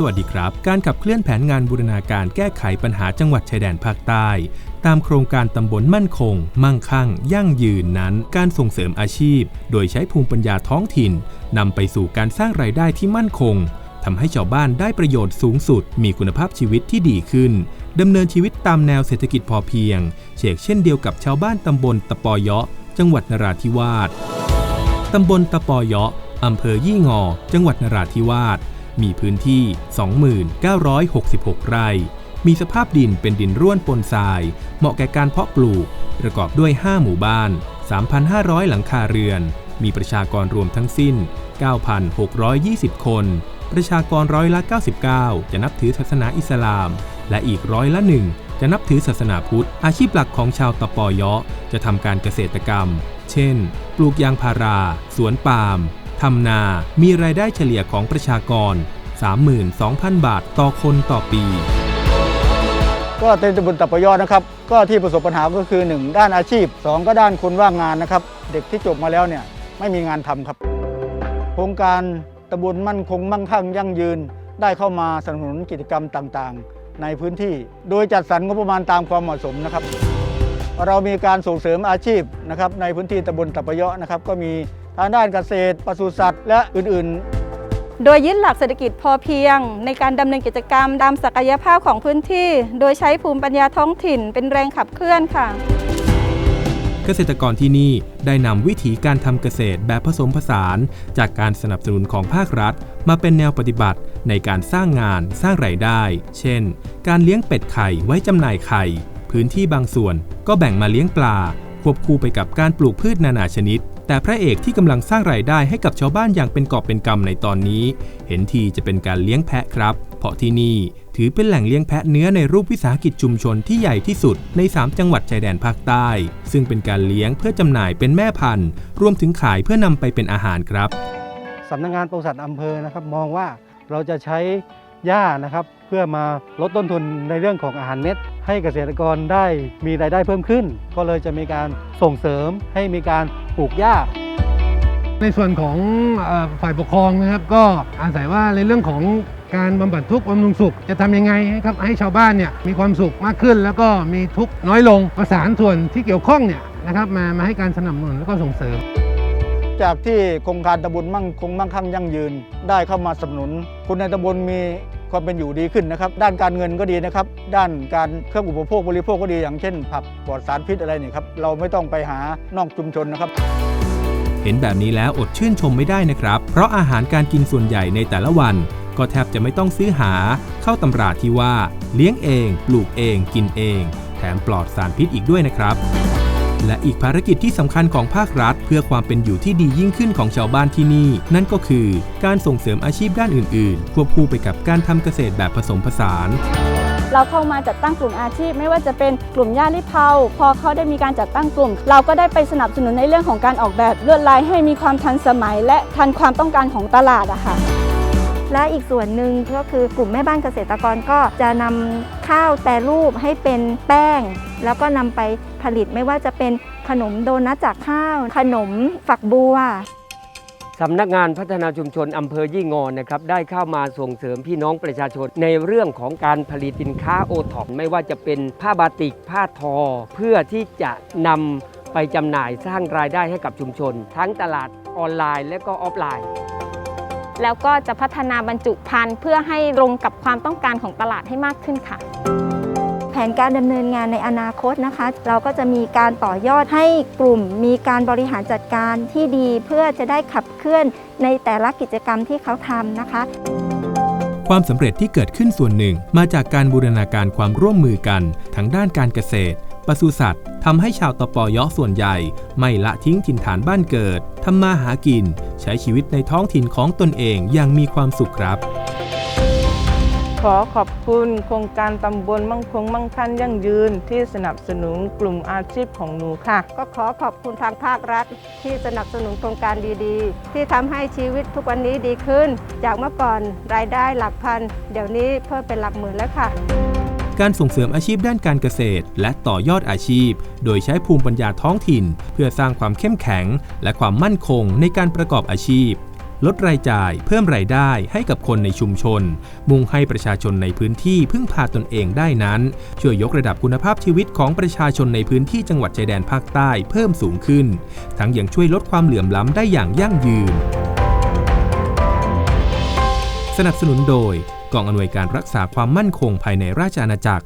สวัสดีครับ การขับเคลื่อนแผนงานบูรณาการแก้ไขปัญหาจังหวัดชายแดนภาคใต้ ตามโครงการตำบลมั่นคง มั่งคั่ง ยั่งยืนนั้น การส่งเสริมอาชีพ โดยใช้ภูมิปัญญาท้องถิ่นนำไปสู่การสร้างรายได้ที่มั่นคงทำให้ชาวบ้านได้ประโยชน์สูงสุด มีคุณภาพชีวิตที่ดีขึ้นดำเนินชีวิตตามแนวเศรษฐกิจพอเพียง เชกเช่นเดียวกับชาวบ้านตำบลตะปอยเยาะ จังหวัดนราธิวาสตำบลตะปอยเยาะอำเภอยี่งอ จังหวัดนราธิวาส มีพื้นที่ 2966 ไร่ มีสภาพดินเป็นดินร่วนปนทราย เหมาะแก่การเพาะปลูก ประกอบด้วย 5 หมู่บ้าน 3,500 หลังคาเรือน มีประชากรรวมทั้งสิ้น 9,620 คน ประชากรร้อยละ 99 จะนับถือศาสนาอิสลาม และอีกร้อยละหนึ่งจะนับถือศาสนาพุทธ อาชีพหลักของชาวตะปอยะจะทำการเกษตรกรรม เช่น ปลูกยางพารา สวนปาล์ม ทำนามีรายได้เฉลี่ยของประชากร 32,000 บาทต่อคนต่อปี ก็เต็มตำบลตับปะยอดนะครับ ก็ที่ประสบปัญหาก็คือ 1 ด้านอาชีพ 2 ก็ด้านคนว่างงานนะครับ เด็กที่จบมาแล้วเนี่ยไม่มีงานทำครับ โครงการตำบลมั่นคงมั่งคั่งยั่งยืน ได้เข้ามาสนับสนุนกิจกรรมต่างๆ ในพื้นที่ โดยจัดสรรงบประมาณตามความเหมาะสมนะครับ เรามีการส่งเสริมอาชีพนะครับในพื้นที่ตำบลตับปะยอนะครับก็มี ทางด้านเกษตรปศุสัตว์ และอื่นๆ โดยยึดหลักเศรษฐกิจพอเพียง ในการดำเนินกิจกรรมตามศักยภาพของพื้นที่ โดยใช้ภูมิปัญญาท้องถิ่นเป็นแรงขับเคลื่อนค่ะ เกษตรกรที่นี่ได้นำวิธีการทำเกษตรแบบผสมผสาน จากการสนับสนุนของภาครัฐ มาเป็นแนวปฏิบัติในการสร้างงานสร้างไรายได้ เช่น การเลี้ยงเป็ดไข่ไว้จำหน่ายไข่ พื้นที่บางส่วนก็แบ่งมาเลี้ยงปลาค วบคู่ไปกับการปลูกพืชนานาชนิด แต่พระเอกที่กำลังสร้างรายได้ให้กับชาวบ้านอย่างเป็นกอบเป็นกำในตอนนี้ เห็นทีจะเป็นการเลี้ยงแพะครับ เพราะที่นี่ถือเป็นแหล่งเลี้ยงแพะเนื้อในรูปวิสาหกิจชุมชนที่ใหญ่ที่สุดใน 3 จังหวัดชายแดนภาคใต้ ซึ่งเป็นการเลี้ยงเพื่อจำหน่ายเป็นแม่พันธุ์ รวมถึงขายเพื่อนำไปเป็นอาหารครับสำนักงงานปศุสัตว์อำเภอนะครับมองว่าเราจะใช้หญ้านะครับ เพื่อมาลดต้นทุนในเรื่องของอาหารเม็ด ให้เกษตรกรได้มีรายได้เพิ่มขึ้น ก็เลยจะมีการส่งเสริมให้มีการปลูกหญ้าในส่วนของเออฝ่ายปกครองนะครับ ก็อาศัยว่าในเรื่องของการบำบัดทุกข์บำรุงสุขจะทำยังไงให้ครับให้ชาวบ้านเนี่ยมีความสุขมากขึ้น แล้วก็มีทุกข์น้อยลงประสานส่วนที่เกี่ยวข้องเนี่ยนะครับมามาให้การสนับสนุนแล้วก็ส่งเสริม จากที่โครงการตำบลมั่งคงมั่งคั่งยั่งยืน ได้เข้ามาสนับสนุนคนในตำบลมี ความเป็นอยู่ดีขึ้นนะครับ ด้านการเงินก็ดีนะครับ ด้านการเครื่องอุปโภคบริโภคก็ดีอย่างเช่น ผักปลอดสารพิษอะไรเนี่ยครับเราไม่ต้องไปหานอกชุมชนนะครับ เห็นแบบนี้แล้วอดชื่นชมไม่ได้นะครับ เพราะอาหารการกินส่วนใหญ่ในแต่ละวัน ก็แทบจะไม่ต้องซื้อหาเข้าตำราที่ว่า เลี้ยงเอง ปลูกเอง กินเอง แถมปลอดสารพิษอีกด้วยนะครับ และอีกภารกิจที่สำคัญของภาครัฐ เพื่อความเป็นอยู่ที่ดียิ่งขึ้นของชาวบ้านที่นี่ นั่นก็คือการส่งเสริมอาชีพด้านอื่น ๆ ควบคู่ไปกับการทำเกษตรแบบผสมผสานเราเข้ามาจัดตั้งกลุ่มอาชีพ ไม่ว่าจะเป็นกลุ่มย่าลิเผาพอเขาได้มีการจัดตั้งกลุ่ม เราก็ได้ไปสนับสนุนในเรื่องของการออกแบบลวดลายให้มีความทันสมัย และทันความต้องการของตลาดอะค่ะ และอีกส่วนหนึ่งก็คือกลุ่มแม่บ้านเกษตรกรก็จะนำข้าวแปรรูปให้เป็นแป้ง แล้วก็นำไปผลิตไม่ว่าจะเป็นขนมโดนัทจากข้าว ขนมฝักบัวสำนักงานพัฒนาชุมชนอำเภอยี่งอนนะครับได้เข้ามาส่งเสริมพี่น้องประชาชน ในเรื่องของการผลิตสินค้าโอท็อปไม่ว่าจะเป็นผ้าบาติกผ้าทอ เพื่อที่จะนำไปจำหน่ายสร้างรายได้ให้กับชุมชน ทั้งตลาดออนไลน์และก็ออฟไลน์ แล้วก็จะพัฒนาบรรจุภัณฑ์เพื่อให้ตรงกับความต้องการของตลาดให้มากขึ้นค่ะ แผนการดำเนินงานในอนาคตนะคะ เราก็จะมีการต่อยอดให้กลุ่ม มีการบริหารจัดการที่ดีเพื่อจะได้ขับเคลื่อนในแต่ละกิจกรรมที่เขาทำนะคะความสำเร็จที่เกิดขึ้นส่วนหนึ่งมาจากการบูรณาการความร่วมมือกันทั้งด้านการเกษตร ปศุสัตว์ทำให้ชาวตปอยะส่วนใหญ่ ไม่ละทิ้งถิ่นฐานบ้านเกิดทำมาหากิน ใช้ชีวิตในท้องถิ่นของตนเองอย่างมีความสุขครับ ขอขอบคุณโครงการตำบลมั่งคงมั่งคั่งยั่งยืนที่สนับสนุนกลุ่มอาชีพของหนูค่ะ ก็ขอขอบคุณทางภาครัฐ ที่สนับสนุนโครงการดีๆ ที่ทำให้ชีวิตทุกวันนี้ดีขึ้น จากเมื่อก่อนรายได้หลักพัน เดี๋ยวนี้เพิ่มเป็นหลักหมื่นแล้วค่ะ การส่งเสริมอาชีพด้านการเกษตร และต่อยอดอาชีพ โดยใช้ภูมิปัญญาท้องถิ่น เพื่อสร้างความเข้มแข็ง และความมั่นคงในการประกอบอาชีพ ลดรายจ่าย เพิ่มรายได้ให้กับคนในชุมชน มุ่งให้ประชาชนในพื้นที่พึ่งพาตนเองได้นั้น ช่วยยกระดับคุณภาพชีวิตของประชาชนในพื้นที่จังหวัดชายแดนภาคใต้เพิ่มสูงขึ้น ทั้งยังช่วยลดความเหลื่อมล้ำได้อย่างยั่งยืน สนับสนุนโดย กองอำนวยการรักษาความมั่นคงภายในราชอาณาจักร